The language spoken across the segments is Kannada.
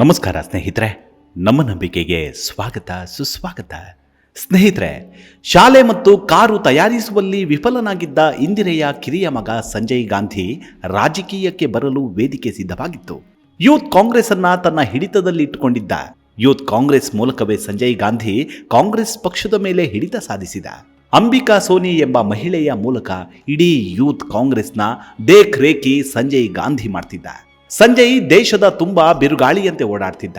ನಮಸ್ಕಾರ ಸ್ನೇಹಿತರೆ, ನಮ್ಮ ನಂಬಿಕೆಗೆ ಸ್ವಾಗತ, ಸುಸ್ವಾಗತ. ಸ್ನೇಹಿತರೆ, ಶಾಲೆ ಮತ್ತು ಕಾರು ತಯಾರಿಸುವಲ್ಲಿ ವಿಫಲನಾಗಿದ್ದ ಇಂದಿರೆಯ ಕಿರಿಯ ಮಗ ಸಂಜಯ್ ಗಾಂಧಿ ರಾಜಕೀಯಕ್ಕೆ ಬರಲು ವೇದಿಕೆ ಸಿದ್ಧವಾಗಿತ್ತು. ಯೂತ್ ಕಾಂಗ್ರೆಸ್ ಅನ್ನ ತನ್ನ ಹಿಡಿತದಲ್ಲಿ ಇಟ್ಟುಕೊಂಡಿದ್ದ. ಯೂತ್ ಕಾಂಗ್ರೆಸ್ ಮೂಲಕವೇ ಸಂಜಯ್ ಗಾಂಧಿ ಕಾಂಗ್ರೆಸ್ ಪಕ್ಷದ ಮೇಲೆ ಹಿಡಿತ ಸಾಧಿಸಿದ. ಅಂಬಿಕಾ ಸೋನಿ ಎಂಬ ಮಹಿಳೆಯ ಮೂಲಕ ಇಡೀ ಯೂತ್ ಕಾಂಗ್ರೆಸ್ನ ದೇಖ್ ರೇಖಿ ಸಂಜಯ್ ಗಾಂಧಿ ಮಾಡ್ತಿದ್ದ. ಸಂಜಯ್ ದೇಶದ ತುಂಬಾ ಬಿರುಗಾಳಿಯಂತೆ ಓಡಾಡ್ತಿದ್ದ.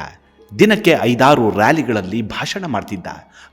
ದಿನಕ್ಕೆ ಐದಾರು ರ್ಯಾಲಿಗಳಲ್ಲಿ ಭಾಷಣ ಮಾಡ್ತಿದ್ದ.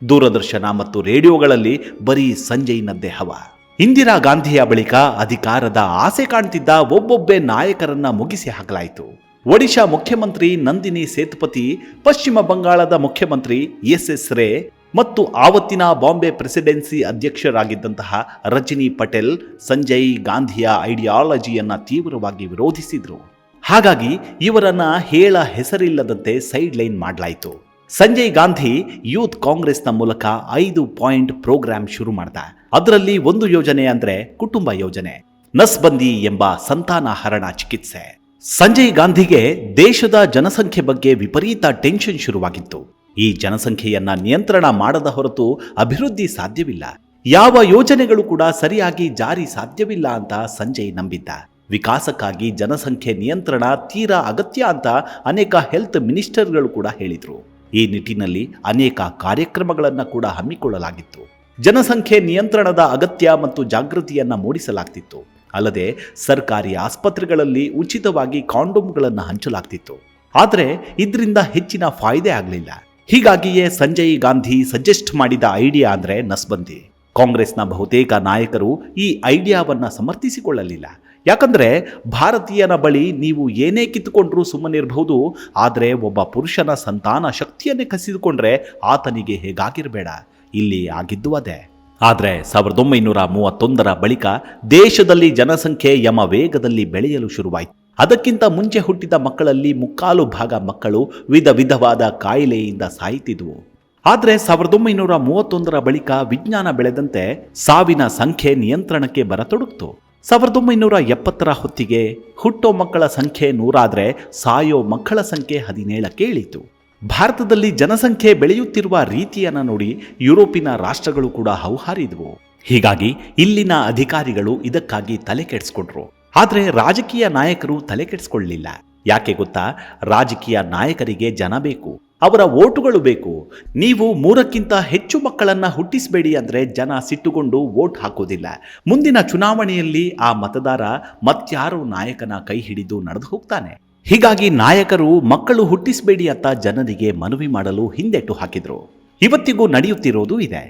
ದೂರದರ್ಶನ ಮತ್ತು ರೇಡಿಯೋಗಳಲ್ಲಿ ಬರೀ ಸಂಜಯ್ನದ್ದೇ ಹವ. ಇಂದಿರಾ ಗಾಂಧಿಯ ಬಳಿಕ ಅಧಿಕಾರದ ಆಸೆ ಕಾಣ್ತಿದ್ದ ಒಬ್ಬೊಬ್ಬೆ ನಾಯಕರನ್ನ ಮುಗಿಸಿ ಹಾಕಲಾಯಿತು. ಒಡಿಶಾ ಮುಖ್ಯಮಂತ್ರಿ ನಂದಿನಿ ಸೇತುಪತಿ, ಪಶ್ಚಿಮ ಬಂಗಾಳದ ಮುಖ್ಯಮಂತ್ರಿ ಎಸ್ ಎಸ್ ರೇ ಮತ್ತು ಆವತ್ತಿನ ಬಾಂಬೆ ಪ್ರೆಸಿಡೆನ್ಸಿ ಅಧ್ಯಕ್ಷರಾಗಿದ್ದಂತಹ ರಜನಿ ಪಟೇಲ್ ಸಂಜಯ್ ಗಾಂಧಿಯ ಐಡಿಯಾಲಜಿಯನ್ನ ತೀವ್ರವಾಗಿ ವಿರೋಧಿಸಿದ್ರು. ಹಾಗಾಗಿ ಇವರನ್ನ ಹೇಳ ಹೆಸರಿಲ್ಲದಂತೆ ಸೈಡ್ ಲೈನ್ ಮಾಡಲಾಯಿತು. ಸಂಜಯ್ ಗಾಂಧಿ ಯೂತ್ ಕಾಂಗ್ರೆಸ್ನ ಮೂಲಕ ಐದು ಪಾಯಿಂಟ್ ಪ್ರೋಗ್ರಾಂ ಶುರು ಮಾಡ್ದ. ಅದರಲ್ಲಿ ಒಂದು ಯೋಜನೆ ಅಂದ್ರೆ ಕುಟುಂಬ ಯೋಜನೆ. ನಸ್ಬಂದಿ ಎಂಬ ಸಂತಾನಹರಣ ಚಿಕಿತ್ಸೆ. ಸಂಜಯ್ ಗಾಂಧಿಗೆ ದೇಶದ ಜನಸಂಖ್ಯೆ ಬಗ್ಗೆ ವಿಪರೀತ ಟೆನ್ಷನ್ ಶುರುವಾಗಿತ್ತು. ಈ ಜನಸಂಖ್ಯೆಯನ್ನ ನಿಯಂತ್ರಣ ಮಾಡದ ಹೊರತು ಅಭಿವೃದ್ಧಿ ಸಾಧ್ಯವಿಲ್ಲ. ಯಾವ ಯೋಜನೆಗಳು ಕೂಡ ಸರಿಯಾಗಿ ಜಾರಿ ಸಾಧ್ಯವಿಲ್ಲ ಅಂತ ಸಂಜಯ್ ನಂಬಿದ್ದ. ವಿಕಾಸಕ್ಕಾಗಿ ಜನಸಂಖ್ಯೆ ನಿಯಂತ್ರಣ ತೀರಾ ಅಗತ್ಯ ಅಂತ ಅನೇಕ ಹೆಲ್ತ್ ಮಿನಿಸ್ಟರ್ಗಳು ಕೂಡ ಹೇಳಿದರು. ಈ ನಿಟ್ಟಿನಲ್ಲಿ ಅನೇಕ ಕಾರ್ಯಕ್ರಮಗಳನ್ನು ಕೂಡ ಹಮ್ಮಿಕೊಳ್ಳಲಾಗಿತ್ತು. ಜನಸಂಖ್ಯೆ ನಿಯಂತ್ರಣದ ಅಗತ್ಯ ಮತ್ತು ಜಾಗೃತಿಯನ್ನು ಮೂಡಿಸಲಾಗ್ತಿತ್ತು. ಅಲ್ಲದೆ ಸರ್ಕಾರಿ ಆಸ್ಪತ್ರೆಗಳಲ್ಲಿ ಉಚಿತವಾಗಿ ಕಾಂಡೋಮ್ಗಳನ್ನು ಹಂಚಲಾಗ್ತಿತ್ತು. ಆದರೆ ಇದರಿಂದ ಹೆಚ್ಚಿನ ಫಾಯ್ದೆ ಆಗಲಿಲ್ಲ. ಹೀಗಾಗಿಯೇ ಸಂಜಯ್ ಗಾಂಧಿ ಸಜೆಸ್ಟ್ ಮಾಡಿದ ಐಡಿಯಾ ಅಂದರೆ ನಸ್ಬಂದಿ. ಕಾಂಗ್ರೆಸ್ನ ಬಹುತೇಕ ನಾಯಕರು ಈ ಐಡಿಯಾವನ್ನ ಸಮರ್ಥಿಸಿಕೊಳ್ಳಲಿಲ್ಲ. ಯಾಕಂದ್ರೆ ಭಾರತೀಯನ ಬಳಿ ನೀವು ಏನೇ ಕಿತ್ತುಕೊಂಡ್ರೂ ಸುಮ್ಮನಿರಬಹುದು, ಆದರೆ ಒಬ್ಬ ಪುರುಷನ ಸಂತಾನ ಶಕ್ತಿಯನ್ನೇ ಕಸಿದುಕೊಂಡ್ರೆ ಆತನಿಗೆ ಹೇಗಾಗಿರಬೇಡ. ಇಲ್ಲಿ ಆಗಿದ್ದು ಅದೇ. ಆದರೆ ಸಾವಿರದ ಒಂಬೈನೂರ ಮೂವತ್ತೊಂದರ ಬಳಿಕ ದೇಶದಲ್ಲಿ ಜನಸಂಖ್ಯೆ ಯಮ ವೇಗದಲ್ಲಿ ಬೆಳೆಯಲು ಶುರುವಾಯಿತು. ಅದಕ್ಕಿಂತ ಮುಂಚೆ ಹುಟ್ಟಿದ ಮಕ್ಕಳಲ್ಲಿ ಮುಕ್ಕಾಲು ಭಾಗ ಮಕ್ಕಳು ವಿಧ ವಿಧವಾದ ಕಾಯಿಲೆಯಿಂದ ಸಾಯುತ್ತಿದ್ವು ಆದರೆ ಸಾವಿರದ ಒಂಬೈನೂರ ಮೂವತ್ತೊಂದರ ಬಳಿಕ ವಿಜ್ಞಾನ ಬೆಳೆದಂತೆ ಸಾವಿನ ಸಂಖ್ಯೆ ನಿಯಂತ್ರಣಕ್ಕೆ ಬರತೊಡಗಿತು. ಸಾವಿರದ ಒಂಬೈನೂರ ಎಪ್ಪತ್ತರ ಹೊತ್ತಿಗೆ ಹುಟ್ಟೋ ಮಕ್ಕಳ ಸಂಖ್ಯೆ ನೂರಾದರೆ ಸಾಯೋ ಮಕ್ಕಳ ಸಂಖ್ಯೆ ಹದಿನೇಳಕ್ಕೆ ಇಳಿತು ಭಾರತದಲ್ಲಿ ಜನಸಂಖ್ಯೆ ಬೆಳೆಯುತ್ತಿರುವ ರೀತಿಯನ್ನ ನೋಡಿ ಯುರೋಪಿನ ರಾಷ್ಟ್ರಗಳು ಕೂಡ ಹೌಹಾರಿದ್ವು. ಹೀಗಾಗಿ ಇಲ್ಲಿನ ಅಧಿಕಾರಿಗಳು ಇದಕ್ಕಾಗಿ ತಲೆ ಕೆಡಿಸ್ಕೊಂಡ್ರು. ಆದರೆ ರಾಜಕೀಯ ನಾಯಕರು ತಲೆ ಕೆಡಿಸ್ಕೊಳ್ಳಲಿಲ್ಲ. ಯಾಕೆ ಗೊತ್ತಾ? ರಾಜಕೀಯ ನಾಯಕರಿಗೆ ಜನ ಬೇಕು, ಅವರ ಓಟುಗಳು ಬೇಕು. ನೀವು ಮೂರಕ್ಕಿಂತ ಹೆಚ್ಚು ಮಕ್ಕಳನ್ನ ಹುಟ್ಟಿಸಬೇಡಿ ಅಂದರೆ ಜನ ಸಿಟ್ಟುಕೊಂಡು ವೋಟ್ ಹಾಕೋದಿಲ್ಲ. ಮುಂದಿನ ಚುನಾವಣೆಯಲ್ಲಿ ಆ ಮತದಾರ ಮತ್ಯಾರೋ ನಾಯಕನ ಕೈ ಹಿಡಿದು ನಡೆದು ಹೋಗ್ತಾನೆ. ಹೀಗಾಗಿ ನಾಯಕರು ಮಕ್ಕಳು ಹುಟ್ಟಿಸಬೇಡಿ ಅಂತ ಜನರಿಗೆ ಮನವಿ ಮಾಡಲು ಹಿಂದೆಟ್ಟು ಹಾಕಿದ್ರು. ಇವತ್ತಿಗೂ ನಡೆಯುತ್ತಿರೋದು ಇದೆ.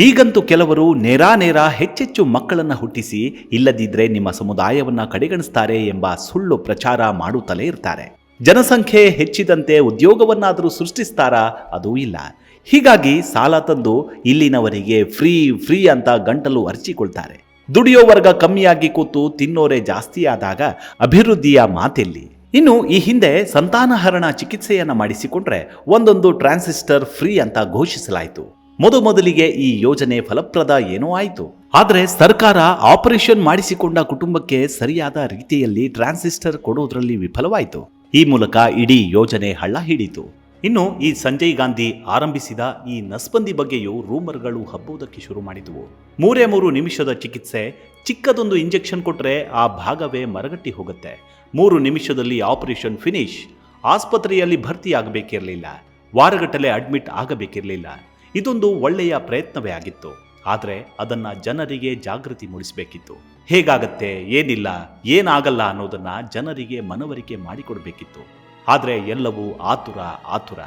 ಈಗಂತೂ ಕೆಲವರು ನೇರಾನೇರ ಹೆಚ್ಚೆಚ್ಚು ಮಕ್ಕಳನ್ನು ಹುಟ್ಟಿಸಿ ಇಲ್ಲದಿದ್ರೆ ನಿಮ್ಮ ಸಮುದಾಯವನ್ನ ಕಡೆಗಣಿಸ್ತಾರೆ ಎಂಬ ಸುಳ್ಳು ಪ್ರಚಾರ ಮಾಡುತ್ತಲೇ ಇರ್ತಾರೆ. ಜನಸಂಖ್ಯೆ ಹೆಚ್ಚಿದಂತೆ ಉದ್ಯೋಗವನ್ನಾದರೂ ಸೃಷ್ಟಿಸ್ತಾರಾ? ಅದೂ ಇಲ್ಲ. ಹೀಗಾಗಿ ಸಾಲ ತಂದು ಇಲ್ಲಿನವರಿಗೆ ಫ್ರೀ ಫ್ರೀ ಅಂತ ಗಂಟಲು ಅರ್ಚಿಕೊಳ್ತಾರೆ. ದುಡಿಯೋ ವರ್ಗ ಕಮ್ಮಿಯಾಗಿ ಕೂತು ತಿನ್ನೋರೆ ಜಾಸ್ತಿ ಆದಾಗ ಅಭಿವೃದ್ಧಿಯ ಮಾತೆಲ್ಲಿ. ಇನ್ನು ಈ ಹಿಂದೆ ಸಂತಾನಹರಣ ಚಿಕಿತ್ಸೆಯನ್ನು ಮಾಡಿಸಿಕೊಂಡ್ರೆ ಒಂದೊಂದು ಟ್ರಾನ್ಸಿಸ್ಟರ್ ಫ್ರೀ ಅಂತ ಘೋಷಿಸಲಾಯಿತು. ಮೊದಮೊದಲಿಗೆ ಈ ಯೋಜನೆ ಫಲಪ್ರದ ಏನೋ ಆಯಿತು. ಆದರೆ ಸರ್ಕಾರ ಆಪರೇಷನ್ ಮಾಡಿಸಿಕೊಂಡ ಕುಟುಂಬಕ್ಕೆ ಸರಿಯಾದ ರೀತಿಯಲ್ಲಿ ಟ್ರಾನ್ಸಿಸ್ಟರ್ ಕೊಡೋದ್ರಲ್ಲಿ ವಿಫಲವಾಯಿತು. ಈ ಮೂಲಕ ಇಡೀ ಯೋಜನೆ ಹಳ್ಳ ಹಿಡಿತು ಇನ್ನು ಈ ಸಂಜಯ್ ಗಾಂಧಿ ಆರಂಭಿಸಿದ ಈ ನಸ್ಬಂದಿ ಬಗ್ಗೆಯೂ ರೂಮರ್ಗಳು ಹಬ್ಬುವುದಕ್ಕೆ ಶುರು ಮಾಡಿದವು. ಮೂರೇ ಮೂರು ನಿಮಿಷದ ಚಿಕಿತ್ಸೆ, ಚಿಕ್ಕದೊಂದು ಇಂಜೆಕ್ಷನ್ ಕೊಟ್ಟರೆ ಆ ಭಾಗವೇ ಮರಗಟ್ಟಿ ಹೋಗುತ್ತೆ. ಮೂರು ನಿಮಿಷದಲ್ಲಿ ಆಪರೇಷನ್ ಫಿನಿಶ್. ಆಸ್ಪತ್ರೆಯಲ್ಲಿ ಭರ್ತಿಯಾಗಬೇಕಿರಲಿಲ್ಲ. ವಾರಗಟ್ಟಲೆ ಅಡ್ಮಿಟ್ ಆಗಬೇಕಿರಲಿಲ್ಲ. ಇದೊಂದು ಒಳ್ಳೆಯ ಪ್ರಯತ್ನವೇ ಆಗಿತ್ತು. ಆದರೆ ಅದನ್ನ ಜನರಿಗೆ ಜಾಗೃತಿ ಮೂಡಿಸಬೇಕಿತ್ತು. ಹೇಗಾಗತ್ತೆ, ಏನಿಲ್ಲ, ಏನಾಗಲ್ಲ ಅನ್ನೋದನ್ನ ಜನರಿಗೆ ಮನವರಿಕೆ ಮಾಡಿಕೊಡಬೇಕಿತ್ತು. ಆದರೆ ಎಲ್ಲವೂ ಆತುರ ಆತುರ.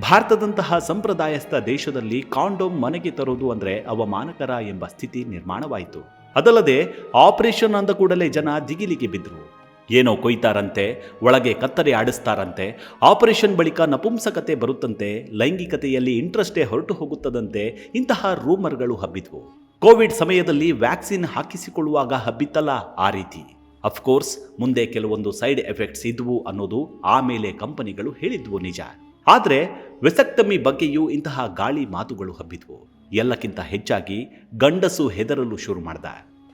ಭಾರತದಂತಹ ಸಂಪ್ರದಾಯಸ್ಥ ದೇಶದಲ್ಲಿ ಕಾಂಡೋಮ್ ಮನೆಗೆ ತರೋದು ಅಂದ್ರೆ ಅವಮಾನಕರ ಎಂಬ ಸ್ಥಿತಿ ನಿರ್ಮಾಣವಾಯಿತು. ಅದಲ್ಲದೆ ಆಪರೇಷನ್ ಅಂದ ಕೂಡಲೇ ಜನ ದಿಗಿಲಿಗೆ ಬಿದ್ದರು ಏನೋ ಕೊಯ್ತಾರಂತೆ, ಒಳಗೆ ಕತ್ತರಿ ಆಡಿಸ್ತಾರಂತೆ, ಆಪರೇಷನ್ ಬಳಿಕ ನಪುಂಸಕತೆ ಬರುತ್ತಂತೆ, ಲೈಂಗಿಕತೆಯಲ್ಲಿ ಇಂಟ್ರೆಸ್ಟೇ ಹೊರಟು ಹೋಗುತ್ತದಂತೆ ಇಂತಹ ರೂಮರ್ಗಳು ಹಬ್ಬಿದ್ವು. ಕೋವಿಡ್ ಸಮಯದಲ್ಲಿ ವ್ಯಾಕ್ಸಿನ್ ಹಾಕಿಸಿಕೊಳ್ಳುವಾಗ ಹಬ್ಬಿತ್ತಲ್ಲ ಆ ರೀತಿ. ಅಫ್ಕೋರ್ಸ್ ಮುಂದೆ ಕೆಲವೊಂದು ಸೈಡ್ ಎಫೆಕ್ಟ್ಸ್ ಇದ್ವು ಅನ್ನೋದು ಆಮೇಲೆ ಕಂಪನಿಗಳು ಹೇಳಿದ್ವು ನಿಜ. ಆದರೆ ವೆಸಕ್ತಮಿ ಬಗ್ಗೆಯೂ ಇಂತಹ ಗಾಳಿ ಮಾತುಗಳು ಹಬ್ಬಿದ್ವು. ಎಲ್ಲಕ್ಕಿಂತ ಹೆಚ್ಚಾಗಿ ಗಂಡಸು ಹೆದರಲು ಶುರು ಮಾಡ್ದ.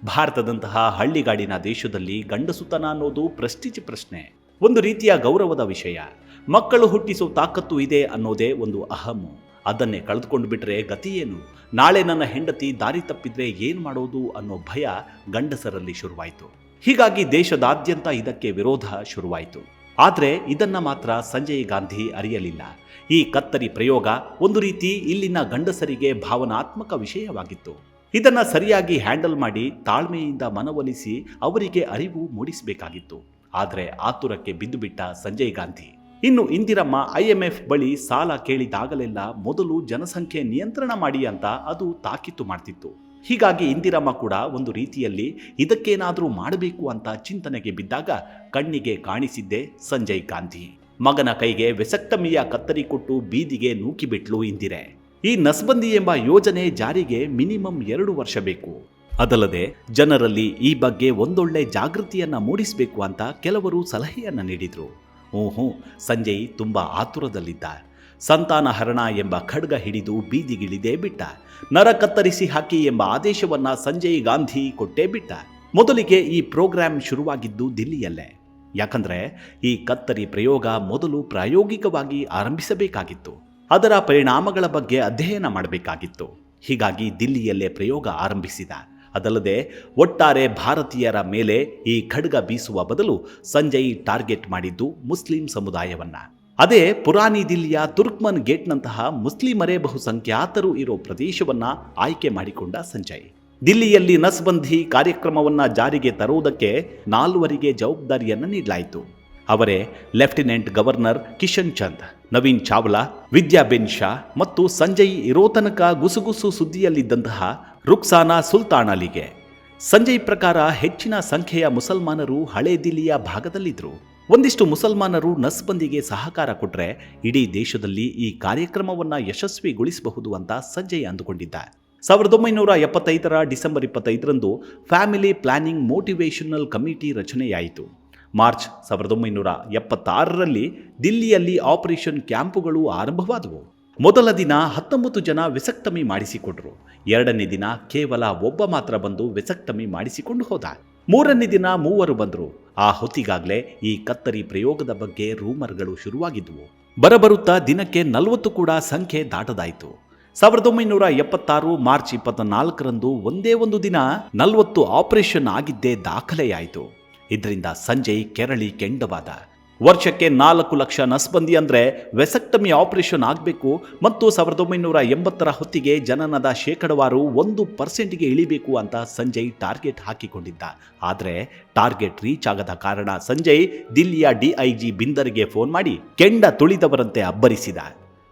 ಭಾರತದಂತಹ ಹಳ್ಳಿಗಾಡಿನ ದೇಶದಲ್ಲಿ ಗಂಡಸುತನ ಅನ್ನೋದು ಪ್ರೆಸ್ಟಿಜ್ ಪ್ರಶ್ನೆ. ಒಂದು ರೀತಿಯ ಗೌರವದ ವಿಷಯ. ಮಕ್ಕಳು ಹುಟ್ಟಿಸೋ ತಾಕತ್ತು ಇದೆ ಅನ್ನೋದೇ ಒಂದು ಅಹಮು ಅದನ್ನೇ ಕಳೆದುಕೊಂಡು ಬಿಟ್ರೆ ಗತಿಯೇನು ನಾಳೆ ನನ್ನ ಹೆಂಡತಿ ದಾರಿ ತಪ್ಪಿದ್ರೆ ಏನು ಮಾಡೋದು ಅನ್ನೋ ಭಯ ಗಂಡಸರಲ್ಲಿ ಶುರುವಾಯಿತು. ಹೀಗಾಗಿ ದೇಶದಾದ್ಯಂತ ಇದಕ್ಕೆ ವಿರೋಧ ಶುರುವಾಯಿತು. ಆದರೆ ಇದನ್ನ ಮಾತ್ರ ಸಂಜಯ್ ಗಾಂಧಿ ಅರಿಯಲಿಲ್ಲ. ಈ ಕತ್ತರಿ ಪ್ರಯೋಗ ಒಂದು ರೀತಿ ಇಲ್ಲಿನ ಗಂಡಸರಿಗೆ ಭಾವನಾತ್ಮಕ ವಿಷಯವಾಗಿತ್ತು. ಇದನ್ನ ಸರಿಯಾಗಿ ಹ್ಯಾಂಡಲ್ ಮಾಡಿ ತಾಳ್ಮೆಯಿಂದ ಮನವೊಲಿಸಿ ಅವರಿಗೆ ಅರಿವು ಮೂಡಿಸಬೇಕಾಗಿತ್ತು. ಆದರೆ ಆತುರಕ್ಕೆ ಬಿದ್ದುಬಿಟ್ಟ ಸಂಜಯ್ ಗಾಂಧಿ. ಇನ್ನು ಇಂದಿರಮ್ಮ ಐಎಂಎಫ್ ಬಳಿ ಸಾಲ ಕೇಳಿದಾಗಲೆಲ್ಲ ಮೊದಲು ಜನಸಂಖ್ಯೆ ನಿಯಂತ್ರಣ ಮಾಡಿ ಅಂತ ಅದು ತಾಕೀತು ಮಾಡ್ತಿತ್ತು. ಹೀಗಾಗಿ ಇಂದಿರಮ್ಮ ಕೂಡ ಒಂದು ರೀತಿಯಲ್ಲಿ ಇದಕ್ಕೇನಾದರೂ ಮಾಡಬೇಕು ಅಂತ ಚಿಂತನೆಗೆ ಬಿದ್ದಾಗ ಕಣ್ಣಿಗೆ ಕಾಣಿಸಿದ್ದೆ ಸಂಜಯ್ ಗಾಂಧಿ. ಮಗನ ಕೈಗೆ ವೆಸಕ್ತಮಿಯ ಕತ್ತರಿ ಕೊಟ್ಟು ಬೀದಿಗೆ ನೂಕಿಬಿಟ್ಲು ಇಂದಿರೆ. ಈ ನಸ್ಬಂದಿ ಎಂಬ ಯೋಜನೆ ಜಾರಿಗೆ ಮಿನಿಮಮ್ ಎರಡು ವರ್ಷ ಬೇಕು. ಅದಲ್ಲದೆ ಜನರಲ್ಲಿ ಈ ಬಗ್ಗೆ ಒಂದೊಳ್ಳೆ ಜಾಗೃತಿಯನ್ನ ಮೂಡಿಸಬೇಕು ಅಂತ ಕೆಲವರು ಸಲಹೆಯನ್ನ ನೀಡಿದ್ರು. ಹ್ಞೂ ಸಂಜಯ್ ತುಂಬಾ ಆತುರದಲ್ಲಿದ್ದ. ಸಂತಾನ ಹರಣ ಎಂಬ ಖಡ್ಗ ಹಿಡಿದು ಬೀದಿಗಿಳಿದೇ ಬಿಟ್ಟ. ನರ ಕತ್ತರಿಸಿ ಹಾಕಿ ಎಂಬ ಆದೇಶವನ್ನ ಸಂಜಯ್ ಗಾಂಧಿ ಕೊಟ್ಟೇ ಬಿಟ್ಟ. ಮೊದಲಿಗೆ ಈ ಪ್ರೋಗ್ರಾಂ ಶುರುವಾಗಿದ್ದು ದಿಲ್ಲಿಯಲ್ಲೇ. ಯಾಕಂದ್ರೆ ಈ ಕತ್ತರಿ ಪ್ರಯೋಗ ಮೊದಲು ಪ್ರಾಯೋಗಿಕವಾಗಿ ಆರಂಭಿಸಬೇಕಾಗಿತ್ತು. ಅದರ ಪರಿಣಾಮಗಳ ಬಗ್ಗೆ ಅಧ್ಯಯನ ಮಾಡಬೇಕಾಗಿತ್ತು. ಹೀಗಾಗಿ ದಿಲ್ಲಿಯಲ್ಲೇ ಪ್ರಯೋಗ ಆರಂಭಿಸಿದ. ಅದಲ್ಲದೆ ಒಟ್ಟಾರೆ ಭಾರತೀಯರ ಮೇಲೆ ಈ ಖಡ್ಗ ಬೀಸುವ ಬದಲು ಸಂಜಯ್ ಟಾರ್ಗೆಟ್ ಮಾಡಿದ್ದು ಮುಸ್ಲಿಂ ಸಮುದಾಯವನ್ನು. ಅದೇ ಪುರಾಣಿ ದಿಲ್ಲಿಯ ತುರ್ಕ್ಮನ್ ಗೇಟ್ನಂತಹ ಮುಸ್ಲಿಮರೇ ಬಹುಸಂಖ್ಯಾತರು ಇರೋ ಪ್ರದೇಶವನ್ನು ಆಯ್ಕೆ ಮಾಡಿಕೊಂಡ ಸಂಜಯ್. ದಿಲ್ಲಿಯಲ್ಲಿ ನಸ್ಬಂಧಿ ಕಾರ್ಯಕ್ರಮವನ್ನು ಜಾರಿಗೆ ತರುವುದಕ್ಕೆ ನಾಲ್ವರಿಗೆ ಜವಾಬ್ದಾರಿಯನ್ನು ನೀಡಲಾಯಿತು. ಅವರೇ ಲೆಫ್ಟಿನೆಂಟ್ ಗವರ್ನರ್ ಕಿಶನ್ ಚಂದ್, ನವೀನ್ ಚಾವ್ಲಾ ವಿದ್ಯಾಬೆನ್ ಶಾ ಮತ್ತು ಸಂಜಯ್ ಇರೋತನಕ ಗುಸುಗುಸು ಸುದ್ದಿಯಲ್ಲಿದ್ದಂತಹ ರುಕ್ಸಾನಾ ಸುಲ್ತಾನಲಿಗೆ. ಸಂಜಯ್ ಪ್ರಕಾರ ಹೆಚ್ಚಿನ ಸಂಖ್ಯೆಯ ಮುಸಲ್ಮಾನರು ಹಳೆ ದಿಲ್ಲಿಯ ಭಾಗದಲ್ಲಿದ್ದರು ಒಂದಿಷ್ಟು ಮುಸಲ್ಮಾನರು ನಸ್ಬಂದಿಗೆ ಸಹಕಾರ ಕೊಟ್ಟರೆ ಇಡೀ ದೇಶದಲ್ಲಿ ಈ ಕಾರ್ಯಕ್ರಮವನ್ನು ಯಶಸ್ವಿಗೊಳಿಸಬಹುದು ಅಂತ ಸಂಜಯ್ ಅಂದುಕೊಂಡಿದ್ದ. ಸಾವಿರದ ಒಂಬೈನೂರ ಎಪ್ಪತ್ತೈದರ ಡಿಸೆಂಬರ್ ಇಪ್ಪತ್ತೈದರಂದು ಫ್ಯಾಮಿಲಿ ಪ್ಲಾನಿಂಗ್ ಮೋಟಿವೇಶನಲ್ ಕಮಿಟಿ ರಚನೆಯಾಯಿತು. ಮಾರ್ಚ್ ಸಾವಿರದ ಒಂಬೈನೂರ ಎಪ್ಪತ್ತಾರರಲ್ಲಿ ದಿಲ್ಲಿಯಲ್ಲಿ ಆಪರೇಷನ್ ಕ್ಯಾಂಪುಗಳು ಆರಂಭವಾದವು. ಮೊದಲ ದಿನ ಹತ್ತೊಂಬತ್ತು ಜನ ವಿಸಕ್ತಮಿ ಮಾಡಿಸಿಕೊಂಡರು. ಎರಡನೇ ದಿನ ಕೇವಲ ಒಬ್ಬ ಮಾತ್ರ ಬಂದು ವಿಸಕ್ತಮಿ ಮಾಡಿಸಿಕೊಂಡು ಹೋದ. ಮೂರನೇ ದಿನ ಮೂವರು ಬಂದರು. ಆ ಹೊತ್ತಿಗಾಗಲೇ ಈ ಕತ್ತರಿ ಪ್ರಯೋಗದ ಬಗ್ಗೆ ರೂಮರ್ಗಳು ಶುರುವಾಗಿದ್ವು. ಬರಬರುತ್ತಾ ದಿನಕ್ಕೆ ನಲವತ್ತು ಕೂಡ ಸಂಖ್ಯೆ ದಾಟದಾಯಿತು. ಸಾವಿರದ ಒಂಬೈನೂರ ಎಪ್ಪತ್ತಾರು ಮಾರ್ಚ್ ಇಪ್ಪತ್ತ ನಾಲ್ಕರಂದು ಒಂದೇ ಒಂದು ದಿನ ನಲವತ್ತು ಆಪರೇಷನ್ ಆಗಿದ್ದೇ ದಾಖಲೆಯಾಯಿತು. ಇದರಿಂದ ಸಂಜಯ್ ಕೆರಳಿ ಕೆಂಡವಾದ. ವರ್ಷಕ್ಕೆ ನಾಲ್ಕು ಲಕ್ಷ ನಸ್ಬಂದಿ ಅಂದರೆ ವೆಸಕ್ಟಮಿ ಆಪರೇಷನ್ ಆಗಬೇಕು ಮತ್ತು ಸಾವಿರದ ಒಂಬೈನೂರ ಎಂಬತ್ತರ ಹೊತ್ತಿಗೆ ಜನನದ ಶೇಕಡವಾರು ಒಂದು ಪರ್ಸೆಂಟ್ಗೆ ಇಳಿಬೇಕು ಅಂತ ಸಂಜಯ್ ಟಾರ್ಗೆಟ್ ಹಾಕಿಕೊಂಡಿದ್ದ. ಆದರೆ ಟಾರ್ಗೆಟ್ ರೀಚ್ ಆಗದ ಕಾರಣ ಸಂಜಯ್ ದಿಲ್ಲಿಯ ಡಿಐಜಿ ಬಿಂದರ್ಗೆ ಫೋನ್ ಮಾಡಿ ಕೆಂಡ ತುಳಿದವರಂತೆ ಅಬ್ಬರಿಸಿದ.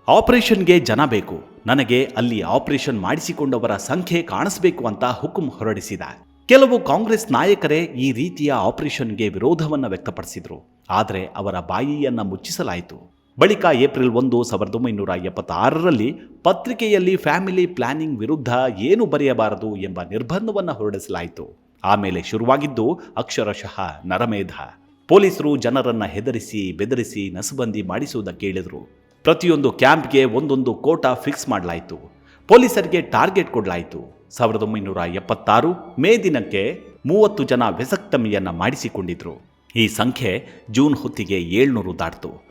ಆಪರೇಷನ್ಗೆ ಜನ ಬೇಕು. ನನಗೆ ಅಲ್ಲಿ ಆಪರೇಷನ್ ಮಾಡಿಸಿಕೊಂಡವರ ಸಂಖ್ಯೆ ಕಾಣಿಸಬೇಕು ಅಂತ ಹುಕುಂ ಹೊರಡಿಸಿದ. ಕೆಲವು ಕಾಂಗ್ರೆಸ್ ನಾಯಕರೇ ಈ ರೀತಿಯ ಆಪರೇಷನ್ಗೆ ವಿರೋಧವನ್ನು ವ್ಯಕ್ತಪಡಿಸಿದರು. ಆದರೆ ಅವರ ಬಾಯಿಯನ್ನು ಮುಚ್ಚಿಸಲಾಯಿತು. ಬಳಿಕ ಏಪ್ರಿಲ್ ಒಂದು ಸಾವಿರದ ಒಂಬೈನೂರ ಎಪ್ಪತ್ತಾರರಲ್ಲಿ ಪತ್ರಿಕೆಯಲ್ಲಿ ಫ್ಯಾಮಿಲಿ ಪ್ಲಾನಿಂಗ್ ವಿರುದ್ಧ ಏನು ಬರೆಯಬಾರದು ಎಂಬ ನಿರ್ಬಂಧವನ್ನು ಹೊರಡಿಸಲಾಯಿತು. ಆಮೇಲೆ ಶುರುವಾಗಿದ್ದು ಅಕ್ಷರಶಃ ನರಮೇಧ. ಪೊಲೀಸರು ಜನರನ್ನು ಹೆದರಿಸಿ, ಬೆದರಿಸಿ ನಸುಬಂದಿ ಮಾಡಿಸುವುದಕ್ಕೆ ಹೇಳಿದರು ಪ್ರತಿಯೊಂದು ಕ್ಯಾಂಪ್ಗೆ ಒಂದೊಂದು ಕೋಟಾ ಫಿಕ್ಸ್ ಮಾಡಲಾಯಿತು. ಪೊಲೀಸರಿಗೆ ಟಾರ್ಗೆಟ್ ಕೊಡಲಾಯಿತು. ಸಾವಿರದ ಒಂಬೈನೂರ ಎಪ್ಪತ್ತಾರು ಮೇ ದಿನಕ್ಕೆ ಮೂವತ್ತು ಜನ ವೆಸಕ್ತಮಿಯನ್ನು ಮಾಡಿಸಿಕೊಂಡಿದ್ರು. ಈ ಸಂಖ್ಯೆ ಜೂನ್ ಹೊತ್ತಿಗೆ ಏಳ್ನೂರು ದಾಟಿತು.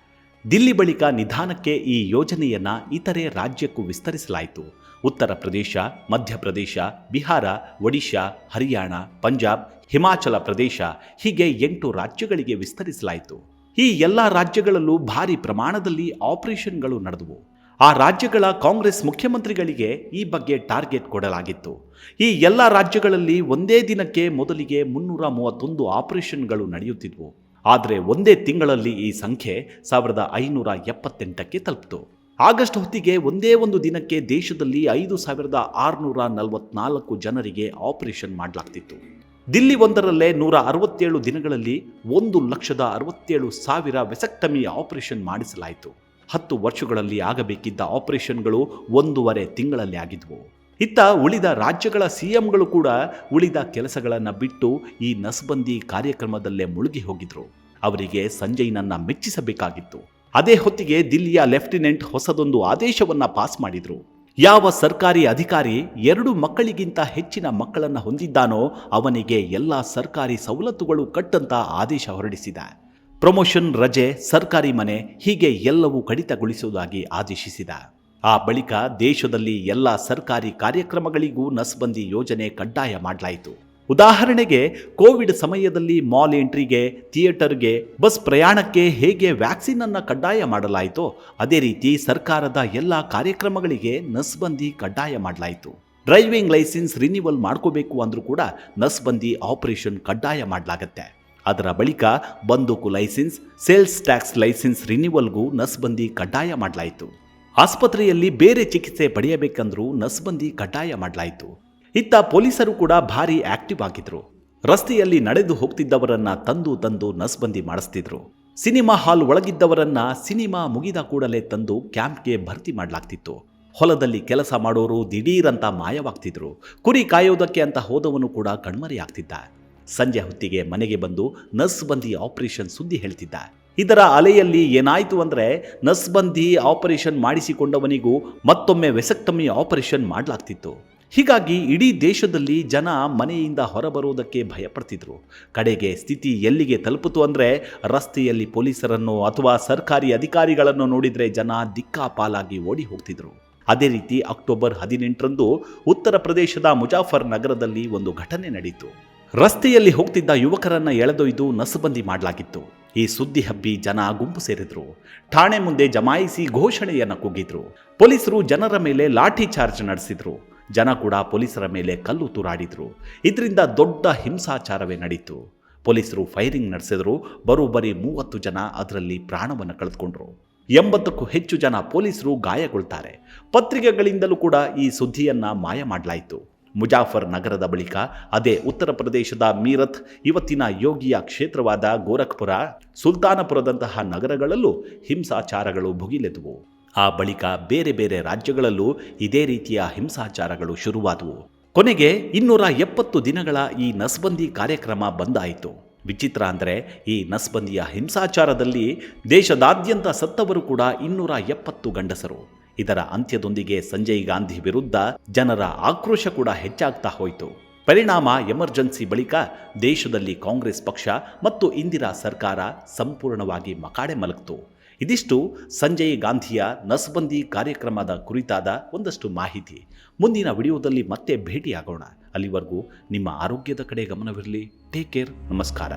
ದಿಲ್ಲಿ ಬಳಿಕ ನಿಧಾನಕ್ಕೆ ಈ ಯೋಜನೆಯನ್ನು ಇತರೆ ರಾಜ್ಯಕ್ಕೂ ವಿಸ್ತರಿಸಲಾಯಿತು. ಉತ್ತರ ಪ್ರದೇಶ ಮಧ್ಯಪ್ರದೇಶ ಬಿಹಾರ, ಒಡಿಶಾ, ಹರಿಯಾಣ, ಪಂಜಾಬ್, ಹಿಮಾಚಲ ಪ್ರದೇಶ ಹೀಗೆ ಎಂಟು ರಾಜ್ಯಗಳಿಗೆ ವಿಸ್ತರಿಸಲಾಯಿತು. ಈ ಎಲ್ಲ ರಾಜ್ಯಗಳಲ್ಲೂ ಭಾರಿ ಪ್ರಮಾಣದಲ್ಲಿ ಆಪರೇಷನ್ಗಳು ನಡೆದವು. ಆ ರಾಜ್ಯಗಳ ಕಾಂಗ್ರೆಸ್ ಮುಖ್ಯಮಂತ್ರಿಗಳಿಗೆ ಈ ಬಗ್ಗೆ ಟಾರ್ಗೆಟ್ ಕೊಡಲಾಗಿತ್ತು. ಈ ಎಲ್ಲ ರಾಜ್ಯಗಳಲ್ಲಿ ಒಂದೇ ದಿನಕ್ಕೆ ಮೊದಲಿಗೆ ಮುನ್ನೂರ ಮೂವತ್ತೊಂದು ಆಪರೇಷನ್ಗಳು ನಡೆಯುತ್ತಿದ್ವು. ಆದರೆ ಒಂದೇ ತಿಂಗಳಲ್ಲಿ ಈ ಸಂಖ್ಯೆ ಸಾವಿರದ ಐನೂರ ಎಪ್ಪತ್ತೆಂಟಕ್ಕೆ ತಲುಪಿತು. ಆಗಸ್ಟ್ ಹೊತ್ತಿಗೆ ಒಂದೇ ಒಂದು ದಿನಕ್ಕೆ ದೇಶದಲ್ಲಿ ಐದು ಸಾವಿರದ ಆರುನೂರ ನಲವತ್ನಾಲ್ಕು ಜನರಿಗೆ ಆಪರೇಷನ್ ಮಾಡಲಾಗ್ತಿತ್ತು. ದಿಲ್ಲಿ ಒಂದರಲ್ಲೇ ನೂರ ಅರವತ್ತೇಳು ದಿನಗಳಲ್ಲಿ ಒಂದು ಲಕ್ಷದ ಅರವತ್ತೇಳು ಸಾವಿರ ವೆಸಕ್ಟಮಿ ಆಪರೇಷನ್ ಮಾಡಿಸಲಾಯಿತು. ಹತ್ತು ವರ್ಷಗಳಲ್ಲಿ ಆಗಬೇಕಿದ್ದ ಆಪರೇಷನ್ಗಳು ಒಂದೂವರೆ ತಿಂಗಳಲ್ಲಿ ಆಗಿದ್ವು. ಇತ್ತ ಉಳಿದ ರಾಜ್ಯಗಳ ಸಿಎಂಗಳು ಕೂಡ ಉಳಿದ ಕೆಲಸಗಳನ್ನು ಬಿಟ್ಟು ಈ ನಸ್ಬಂದಿ ಕಾರ್ಯಕ್ರಮದಲ್ಲೇ ಮುಳುಗಿ ಹೋಗಿದ್ರು. ಅವರಿಗೆ ಸಂಜಯ್ನನ್ನ ಮೆಚ್ಚಿಸಬೇಕಾಗಿತ್ತು. ಅದೇ ಹೊತ್ತಿಗೆ ದಿಲ್ಲಿಯ ಲೆಫ್ಟಿನೆಂಟ್ ಹೊಸದೊಂದು ಆದೇಶವನ್ನ ಪಾಸ್ ಮಾಡಿದ್ರು. ಯಾವ ಸರ್ಕಾರಿ ಅಧಿಕಾರಿ ಎರಡು ಮಕ್ಕಳಿಗಿಂತ ಹೆಚ್ಚಿನ ಮಕ್ಕಳನ್ನ ಹೊಂದಿದ್ದಾನೋ ಅವನಿಗೆ ಎಲ್ಲ ಸರ್ಕಾರಿ ಸವಲತ್ತುಗಳು ಕಟ್ಟಂತ ಆದೇಶ ಹೊರಡಿಸಿದ. ಪ್ರಮೋಷನ್ ರಜೆ, ಸರ್ಕಾರಿ ಮನೆ ಹೀಗೆ ಎಲ್ಲವೂ ಕಡಿತಗೊಳಿಸುವುದಾಗಿ ಆದೇಶಿಸಿದ. ಆ ಬಳಿಕ ದೇಶದಲ್ಲಿ ಎಲ್ಲ ಸರ್ಕಾರಿ ಕಾರ್ಯಕ್ರಮಗಳಿಗೂ ನಸ್ಬಂದಿ ಯೋಜನೆ ಕಡ್ಡಾಯ ಮಾಡಲಾಯಿತು. ಉದಾಹರಣೆಗೆ, ಕೋವಿಡ್ ಸಮಯದಲ್ಲಿ ಮಾಲ್ ಎಂಟ್ರಿಗೆ, ಥಿಯೇಟರ್ಗೆ, ಬಸ್ ಪ್ರಯಾಣಕ್ಕೆ ಹೇಗೆ ವ್ಯಾಕ್ಸಿನ್ ಅನ್ನು ಕಡ್ಡಾಯ ಮಾಡಲಾಯಿತೋ, ಅದೇ ರೀತಿ ಸರ್ಕಾರದ ಎಲ್ಲ ಕಾರ್ಯಕ್ರಮಗಳಿಗೆ ನಸ್ಬಂದಿ ಕಡ್ಡಾಯ ಮಾಡಲಾಯಿತು. ಡ್ರೈವಿಂಗ್ ಲೈಸೆನ್ಸ್ ರಿನ್ಯೂವಲ್ ಮಾಡ್ಕೋಬೇಕು ಅಂದರೂ ಕೂಡ ನಸ್ಬಂದಿ ಆಪರೇಷನ್ ಕಡ್ಡಾಯ ಮಾಡಲಾಗತ್ತೆ. ಅದರ ಬಳಿಕ ಬಂದೂಕು ಲೈಸೆನ್ಸ್, ಸೇಲ್ಸ್ ಟ್ಯಾಕ್ಸ್ ಲೈಸೆನ್ಸ್ ರಿನ್ಯೂವಲ್ಗೂ ನಸ್ಬಂದಿ ಕಡ್ಡಾಯ ಮಾಡಲಾಯಿತು. ಆಸ್ಪತ್ರೆಯಲ್ಲಿ ಬೇರೆ ಚಿಕಿತ್ಸೆ ಪಡೆಯಬೇಕಂದ್ರೂ ನಸ್ಬಂದಿ ಕಡ್ಡಾಯ ಮಾಡಲಾಯಿತು. ಇತ್ತ ಪೊಲೀಸರು ಕೂಡ ಭಾರಿ ಆಕ್ಟಿವ್ ಆಗಿದ್ರು. ರಸ್ತೆಯಲ್ಲಿ ನಡೆದು ಹೋಗ್ತಿದ್ದವರನ್ನ ತಂದು ತಂದು ನಸ್ಬಂದಿ ಮಾಡಿಸ್ತಿದ್ರು. ಸಿನಿಮಾ ಹಾಲ್ ಒಳಗಿದ್ದವರನ್ನ ಸಿನಿಮಾ ಮುಗಿದ ಕೂಡಲೇ ತಂದು ಕ್ಯಾಂಪ್ಗೆ ಭರ್ತಿ ಮಾಡಲಾಗ್ತಿತ್ತು. ಹೊಲದಲ್ಲಿ ಕೆಲಸ ಮಾಡೋರು ದಿಢೀರಂತ ಮಾಯವಾಗ್ತಿದ್ರು. ಕುರಿ ಕಾಯೋದಕ್ಕೆ ಅಂತ ಹೋದವನು ಕೂಡ ಕಣ್ಮರೆಯಾಗ್ತಿದ್ದ. ಸಂಜೆ ಹೊತ್ತಿಗೆ ಮನೆಗೆ ಬಂದು ನಸ್ಬಂದಿ ಆಪರೇಷನ್ ಸುದ್ದಿ ಹೇಳ್ತಿದ್ದ. ಇದರ ಅಲೆಯಲ್ಲಿ ಏನಾಯಿತು ಅಂದ್ರೆ ನಸ್ಬಂದಿ ಆಪರೇಷನ್ ಮಾಡಿಸಿಕೊಂಡವನಿಗೂ ಮತ್ತೊಮ್ಮೆ ವೆಸಕ್ಟಮಿ ಆಪರೇಷನ್ ಮಾಡಲಾಗ್ತಿತ್ತು. ಹೀಗಾಗಿ ಇಡೀ ದೇಶದಲ್ಲಿ ಜನ ಮನೆಯಿಂದ ಹೊರಬರುವುದಕ್ಕೆ ಭಯಪಡ್ತಿದ್ರು. ಕಡೆಗೆ ಸ್ಥಿತಿ ಎಲ್ಲಿಗೆ ತಲುಪಿತು ಅಂದರೆ ರಸ್ತೆಯಲ್ಲಿ ಪೊಲೀಸರನ್ನು ಅಥವಾ ಸರ್ಕಾರಿ ಅಧಿಕಾರಿಗಳನ್ನು ನೋಡಿದರೆ ಜನ ದಿಕ್ಕಾಪಾಲಾಗಿ ಓಡಿ ಹೋಗ್ತಿದ್ರು. ಅದೇ ರೀತಿ ಅಕ್ಟೋಬರ್ ಹದಿನೆಂಟರಂದು ಉತ್ತರ ಪ್ರದೇಶದ ಮುಜಾಫರ್ ನಗರದಲ್ಲಿ ಒಂದು ಘಟನೆ ನಡೆಯಿತು ರಸ್ತೆಯಲ್ಲಿ ಹೋಗ್ತಿದ್ದ ಯುವಕರನ್ನ ಎಳೆದೊಯ್ದು ನಸುಬಂದಿ ಮಾಡಲಾಗಿತ್ತು. ಈ ಸುದ್ದಿ ಹಬ್ಬಿ ಜನ ಗುಂಪು ಸೇರಿದ್ರು. ಠಾಣೆ ಮುಂದೆ ಜಮಾಯಿಸಿ ಘೋಷಣೆಯನ್ನ ಕೂಗಿದ್ರು. ಪೊಲೀಸರು ಜನರ ಮೇಲೆ ಲಾಠಿ ಚಾರ್ಜ್ ನಡೆಸಿದ್ರು. ಜನ ಕೂಡ ಪೊಲೀಸರ ಮೇಲೆ ಕಲ್ಲು ತೂರಾಡಿದ್ರು. ಇದರಿಂದ ದೊಡ್ಡ ಹಿಂಸಾಚಾರವೇ ನಡೀತು. ಪೊಲೀಸರು ಫೈರಿಂಗ್ ನಡೆಸಿದ್ರು. ಬರೋಬ್ಬರಿ ಮೂವತ್ತು ಜನ ಅದರಲ್ಲಿ ಪ್ರಾಣವನ್ನು ಕಳೆದುಕೊಂಡ್ರು. ಎಂಬತ್ತಕ್ಕೂ ಹೆಚ್ಚು ಜನ ಪೊಲೀಸರು ಗಾಯಗೊಳ್ತಾರೆ. ಪತ್ರಿಕೆಗಳಿಂದಲೂ ಕೂಡ ಈ ಸುದ್ದಿಯನ್ನ ಮಾಯ ಮಾಡಲಾಯಿತು. ಮುಜಾಫರ್ ನಗರದ ಬಳಿಕ ಅದೇ ಉತ್ತರ ಪ್ರದೇಶದ ಮೀರತ್, ಇವತ್ತಿನ ಯೋಗಿಯ ಕ್ಷೇತ್ರವಾದ ಗೋರಖ್ಪುರ, ಸುಲ್ತಾನಪುರದಂತಹ ನಗರಗಳಲ್ಲೂ ಹಿಂಸಾಚಾರಗಳು ಭುಗಿಲೆದುವು ಆ ಬಳಿಕ ಬೇರೆ ಬೇರೆ ರಾಜ್ಯಗಳಲ್ಲೂ ಇದೇ ರೀತಿಯ ಹಿಂಸಾಚಾರಗಳು ಶುರುವಾದವು. ಕೊನೆಗೆ ಇನ್ನೂರ ಎಪ್ಪತ್ತು ದಿನಗಳ ಈ ನಸ್ಬಂದಿ ಕಾರ್ಯಕ್ರಮ ಬಂದಾಯಿತು. ವಿಚಿತ್ರ ಅಂದರೆ ಈ ನಸ್ಬಂದಿಯ ಹಿಂಸಾಚಾರದಲ್ಲಿ ದೇಶದಾದ್ಯಂತ ಸತ್ತವರು ಕೂಡ ಇನ್ನೂರ ಎಪ್ಪತ್ತು ಗಂಡಸರು. ಇದರ ಅಂತ್ಯದೊಂದಿಗೆ ಸಂಜಯ್ ಗಾಂಧಿ ವಿರುದ್ಧ ಜನರ ಆಕ್ರೋಶ ಕೂಡ ಹೆಚ್ಚಾಗ್ತಾ ಹೋಯಿತು. ಪರಿಣಾಮ ಎಮರ್ಜೆನ್ಸಿ ಬಳಿಕ ದೇಶದಲ್ಲಿ ಕಾಂಗ್ರೆಸ್ ಪಕ್ಷ ಮತ್ತು ಇಂದಿರಾ ಸರ್ಕಾರ ಸಂಪೂರ್ಣವಾಗಿ ಮಕಾಡೆ ಮಲಗ್ತು. ಇದಿಷ್ಟು ಸಂಜಯ್ ಗಾಂಧಿಯ ನಸ್ಬಂದಿ ಕಾರ್ಯಕ್ರಮದ ಕುರಿತಾದ ಒಂದಷ್ಟು ಮಾಹಿತಿ. ಮುಂದಿನ ವಿಡಿಯೋದಲ್ಲಿ ಮತ್ತೆ ಭೇಟಿಯಾಗೋಣ. ಅಲ್ಲಿವರೆಗೂ ನಿಮ್ಮ ಆರೋಗ್ಯದ ಕಡೆ ಗಮನವಿರಲಿ. ಟೇಕ್ ಕೇರ್ ನಮಸ್ಕಾರ.